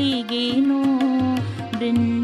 కలిగేను. బృంద